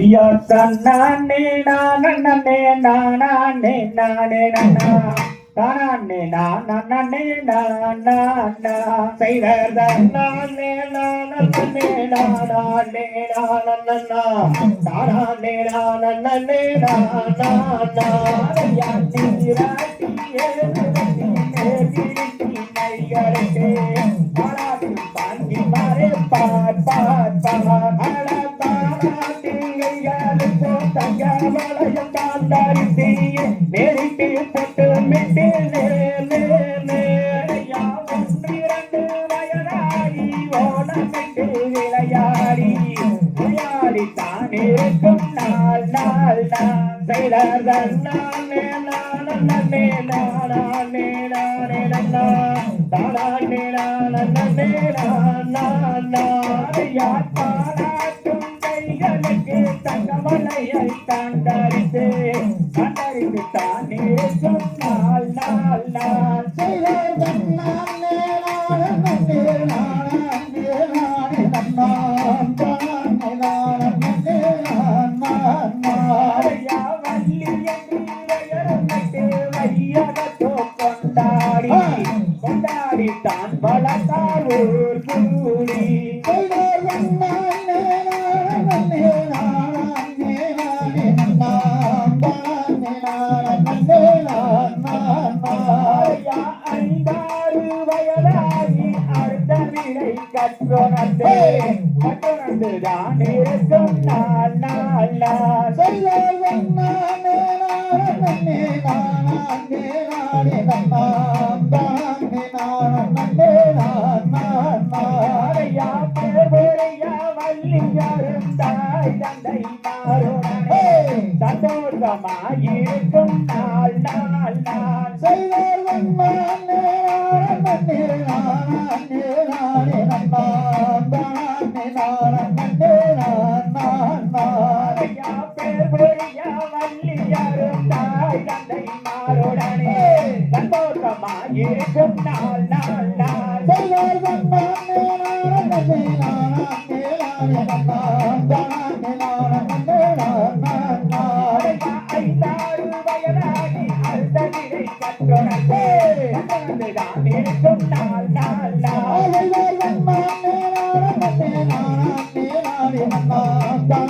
ஐயா தன்னானே நானே நானே நானே நானா தானே நானே நானா செய்தர் தன்னானே நானே நானே நானா தானே நானே நானா ஐயா நீராட்டியே யார் பாராட்டும் கைகளுக்கு தங்கமலையை கண்டறிந்து கண்டறிந்து தானே சொன்னால் நாள் நானே நானே நானே நானே தானே நானே வள்ளி என்று வையகத்தோ கொண்டாடி கொண்டாடி தான் வளர்த்தார் ஊர் கூடி அடுத்த விடை தான் இருக்கும் நாள் நாள் நாள். ஐயா பேரையா தாய் தந்தை மாறுடனே சந்தோஷமாயிருக்கும் நாள் நாள் நாள் இருக்கும் நாள் நாள் நாள் ஐயா பாதசரம் தான் அறிந்து பல பேரும் இருக்கும் நாள் நாள் நாள்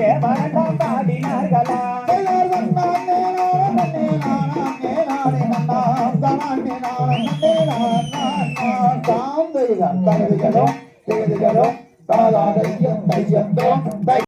கொட்பவரி நான் நான்